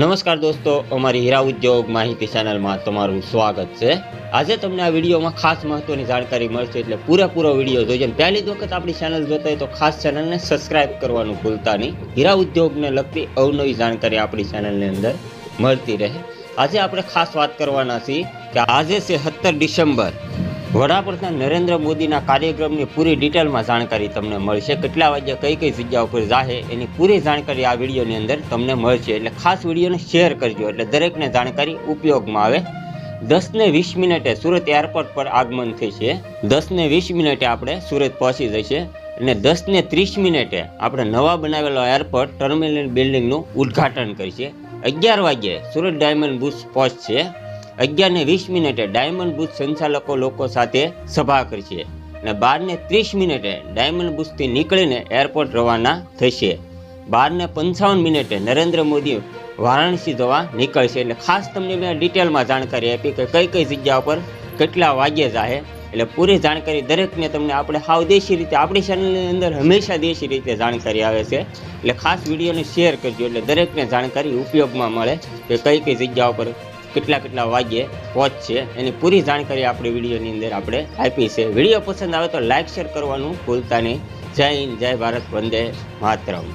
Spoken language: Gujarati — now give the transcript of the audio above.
નમસ્કાર દોસ્તો, અમારી હીરા ઉદ્યોગ માહિતી ચેનલમાં તમારું સ્વાગત છે. આજે તમને આ વિડીયોમાં ખાસ મહત્વની જાણકારી મળશે એટલે પૂરેપૂરો વીડિયો જોજો. પહેલી જ વખત આપણી ચેનલ જોતા હોય તો ખાસ ચેનલને સબસ્ક્રાઇબ કરવાનું ભૂલતા નહીં. હીરા ઉદ્યોગને લગતી અવનવી જાણકારી આપણી ચેનલની અંદર મળતી રહે. આજે આપણે ખાસ વાત કરવાના છીએ કે આજે છે સત્તર ડિસેમ્બર. વડાપ્રધાન નરેન્દ્ર મોદીના કાર્યક્રમની પૂરી ડિટેલમાં જાણકારી તમને મળશે. કેટલા વાગ્યા કઈ કઈ જગ્યા ઉપર જાહે એની પૂરી જાણકારી આ વિડીયોની અંદર તમને મળશે. એટલે ખાસ વિડીયોને શેર કરજો. એટલે દરેકને જાણકારી ઉપયોગમાં આવે. દસ ને વીસ મિનિટે સુરત એરપોર્ટ પર આગમન થશે. દસ ને વીસ મિનિટે આપણે સુરત પહોંચી જશે. અને દસ ને ત્રીસ મિનિટે આપણે નવા બનાવેલો એરપોર્ટ ટર્મિનલ બિલ્ડિંગનું ઉદ્ઘાટન કરીશે. અગિયાર વાગ્યે સુરત ડાયમંડ બુશ પહોંચશે. અગિયાર ને વીસ મિનિટે ડાયમંડ બુથ સંચાલકો લોકો સાથે સભા કરશે અને બાર ને ત્રીસ મિનિટે ડાયમંડ બુથથી નીકળીને એરપોર્ટ રવાના થશે. બાર ને પંચાવન મિનિટે નરેન્દ્ર મોદી વારાણસી જવા નીકળશે. એટલે ખાસ તમને મેં ડિટેલમાં જાણકારી આપી કે કઈ કઈ જગ્યા પર કેટલા વાગ્યે જાહે. એટલે પૂરી જાણકારી દરેકને તમને આપણે હાવ દેશી રીતે, આપણી ચેનલની અંદર હંમેશા દેશી રીતે જાણકારી આવે છે. એટલે ખાસ વિડીયોને શેર કરજો. એટલે દરેકને જાણકારી ઉપયોગમાં મળે કે કઈ કઈ જગ્યા ઉપર કેટલા કેટલા વાગ્યે પહોંચશે એની પૂરી જાણકારી આપણે વિડીયોની અંદર આપણે આપી છે. વીડિયો પસંદ આવે તો લાઇક શેર કરવાનું ભૂલતા નહીં. જય હિન્દ, જય ભારત, વંદે માતરમ.